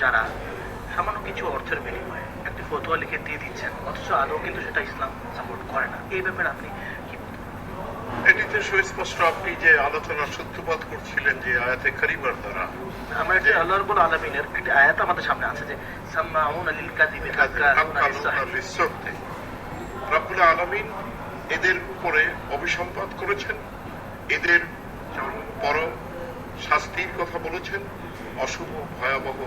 যারা সামান্য কিছু অর্থের বিনিময়ে একটি ফতোয়া লিখে দিয়ে দিচ্ছেন অথচ আদৌ কিন্তু সেটা ইসলাম সাপোর্ট করে না। এই ব্যাপারে আপনি এটিতে সুস্পষ্ট আপনি যে আলোচনার সূত্রপাত করছিলেন যে আয়াতে কারিমার দ্বারা আমরা একটি আল্লাহ রবুল আলমিনের একটি আয়াত আমাদের সামনে আছে যে সাম্মাউন আলিল কাযিবি রব্বুল আলামিন এদের উপরে অভিসম্পাত করেছেন এদের পরম শাস্তির কথা বলেছেন অশুভ ভয়াবহ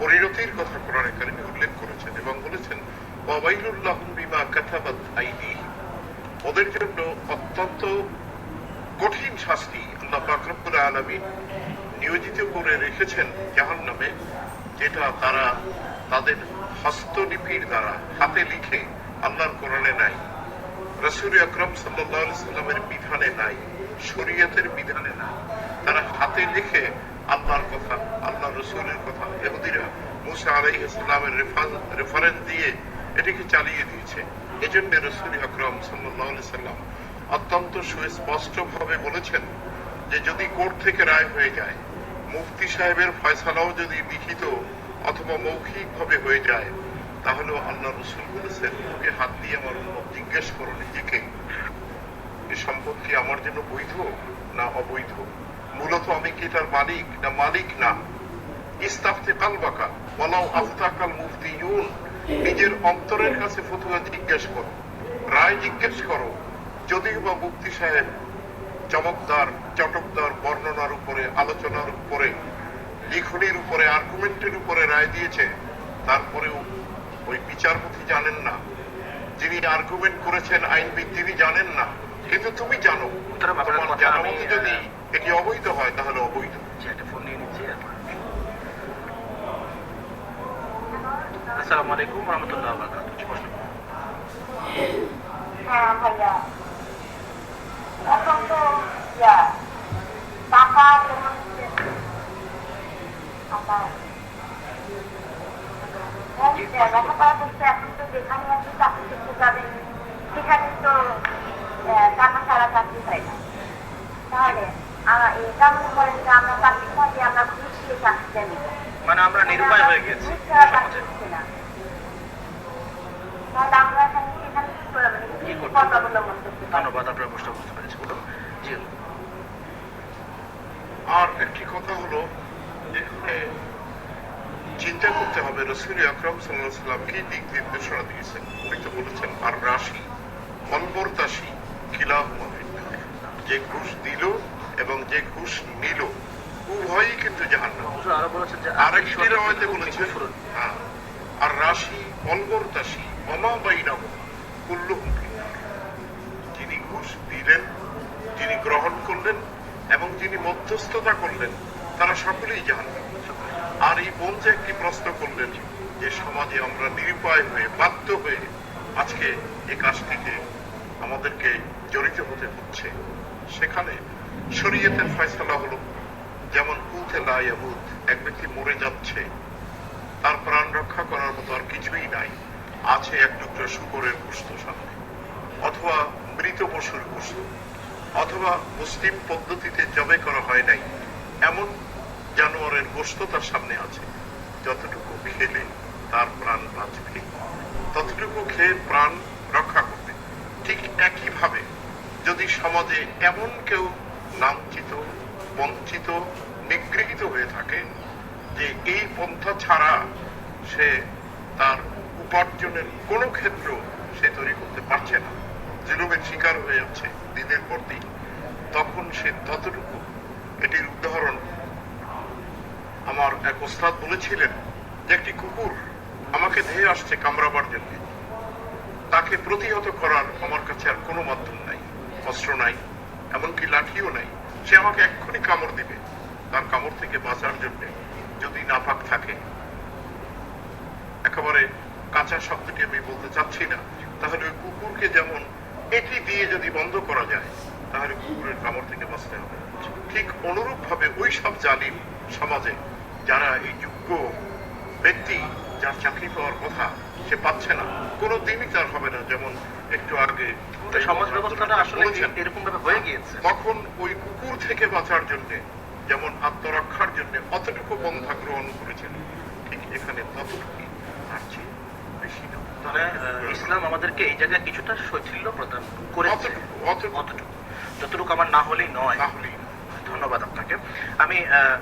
পরিণতির কথা কোরআনে কারিমে উল্লেখ করেছেন এবং বলেছেন ওয়াবাইলুল্লাহুম বিমা ওদের জন্য অত্যন্ত কঠিন শাস্তি আল্লাহ পাক রব্বুল আলামিন নিয়োজিত করে রেখেছেন জাহান্নামে, যেটা তারা তাদের হস্তলিপির দ্বারা হাতে লিখে আল্লাহর কোরআনে নাই, রসুল আকরম সাল্লামের বিধানে নাই, শরীয়তের বিধানে নাই। তারা হাতে লিখে আল্লাহর কথা আল্লাহ রসুলের কথা এহুদিরা মুসা আলাই ইসলামের রেফারেন্স দিয়ে এটিকে চালিয়ে দিয়েছে। এজন্য রসুল আকরম সাল্লাম অত্যন্ত সুস্পষ্ট ভাবে বলেছেন যে যদি কোর্ট থেকে রায় হয়ে যায়, মুফতি সাহেবের ফয়সালাও যদি লিখিত অথবা মৌখিক ভাবে হয়ে যায় তাহলে আল্লাহ রসুল বলেছেন ওকে হাত দিয়ে আমার উম্মত জিজ্ঞেস করো নিজেকে, এ সম্পদ কি আমার জন্য বৈধ না অবৈধ? মূলত আমি কি এটার মালিক না মালিক না? ইস্তাফতে কালবাকা বলাও আফতাকাল মুফতি নিজের অন্তরের কাছে ফতুয়া জিজ্ঞেস করো। রায় জিজ্ঞেস করো যদিও বা মুফতি সাহেব চমকদার চটকদার বর্ণনার উপরে আলোচনার উপরে লিখনির উপরে আর্গুমেন্টের উপরে রায় দিয়েছে তারপরেও ওই বিচারপতি জানেন না। যিনি আর্গুমেন্ট করেছেন আইনবিদ তিনি জানেন না। কিন্তু তুমি জানো তোমার জানা যদি এটি অবৈধ হয় তাহলে অবৈধ জি, একটা ফোন নিয়ে নিচ্ছি এরপর। আসসালামু আলাইকুম রহমতুল্লাহ হ্যাঁ ভাইয়া এখন তো ইয়া টাকা লেখাপড়া করতে এখন তো যেখানে আপনি চাকরি করতে যাবেন সেখানে তো টাকা ছাড়া চাকরি হয় না তাহলে আমরা চাকরি করে আমরা ঘুষ দিয়ে চাকরিটা নিব মানে আমরা নিরুপায় হয়ে গেছি ঘুষ ছাড়া সমাজে চাকরি হচ্ছে না। তাহলে আমরা এখানে এখানে কি করে মানে কি করতে পথ হবে? অবলম্বন করতে পারি ধন্যবাদ আপনার প্রশ্ন বুঝতে পেরেছি বলুন। জি। আর একটি কথা হলো এখানে চিন্তা করতে হবে রসুল আকরম সাল্লাহ সাল্লাম কি দিক নির্দেশনা দিয়েছেন? উনি তো বলেছেন আর রাশি অনবরতাসী কিলাহ যে ঘুষ দিল এবং যে ঘুষ নিল উভয়ই কিন্তু যে আরেকটি সঠিক বলেছেন। হ্যাঁ, আর রাশি অনবরতাসী অমা বাইনাহ কুল্লুহুম ফিন্নার। যিনি ঘুষ দিলেন, যিনি গ্রহণ করলেন এবং যিনি মধ্যস্থতা করলেন, তারা সকলেই জাহান্নাম আর এই বোন যে একটি প্রশ্ন করলেন যে, সমাজে আমরা নিরুপায় হয়ে, বাধ্য হয়ে আজকে এই কাজটিতে আমাদেরকে জড়িত হতে হচ্ছে, সেখানে শরীয়তের ফয়সলা হলো, যেমন কুথে লায়াবুদ এক ব্যক্তি মরে যাচ্ছে, তার প্রাণ রক্ষা করার মতো আর কিছুই নাই আছে এক টুকরো শুকরের গোস্ত সামনে, অথবা মৃত পশুর গোস্ত অথবা মুসলিম পদ্ধতিতে জবে করা হয় নাই, এমন জানোয়ারের গোস্ত তার সামনে আছে। যতটুকু খেলে তার প্রাণ বাঁচবে, ততটুকু খেয়ে প্রাণ রক্ষা করবে। ঠিক একইভাবে যদি সমাজে এমন কেউ লাঞ্ছিত, বঞ্চিত, নিগৃহীত হয়ে থাকে যে এই পন্থা ছাড়া সে তার উপার্জনের কোনো ক্ষেত্র সে তৈরি করতে পারছে না। জুলুমের শিকার হয়ে যাচ্ছে দিনের পর দিন। তখন সে ততটুকু। এটির উদাহরণ আমার এক ওস্তাদ বলেছিলেন যে, একটি কুকুর আমাকে ধেয়ে আসছে কামড়াবার জন্য। তাকে প্রতিহত করার আমার কাছে আর কোনো মাধ্যম নাই, অস্ত্র নাই, এমনকি লাঠিও নাই। সে আমাকে এক্ষুনি কামড় দিবে। তার কামড় থেকে বাঁচার জন্য যদি নাপাক থাকে, একেবারে কাঁচা শব্দটি আমি বলতে চাচ্ছি না। তাহলে ওই কুকুরকে যেমন এটি দিয়ে যদি বন্ধ করা যায় তাহলে কুকুরের কামড় থেকে বাঁচতে হবে। ঠিক অনুরূপ ভাবে ওই সব জালিম সমাজে যারা এই যোগ্য ব্যক্তি যার চাকরি পাওয়ার কথা সে পাচ্ছে না কোনো দিনই তার হবে না যেমন একটু আগে সমাজ ব্যবস্থাটা আসলে এরকম ভাবে হয়ে গিয়েছে? তখন ওই কুকুর থেকে বাঁচার জন্য যেমন আত্মরক্ষার জন্য অতটুকু বন্ধা গ্রহণ করেছেন ঠিক মানে ইসলাম আমাদেরকে এই জায়গায় কিছুটা শৈথিল্য প্রদান করেছে। অতটুকু যতটুকু আমার না হলেই নয়। ধন্যবাদ আপনাকে। আমি আহ,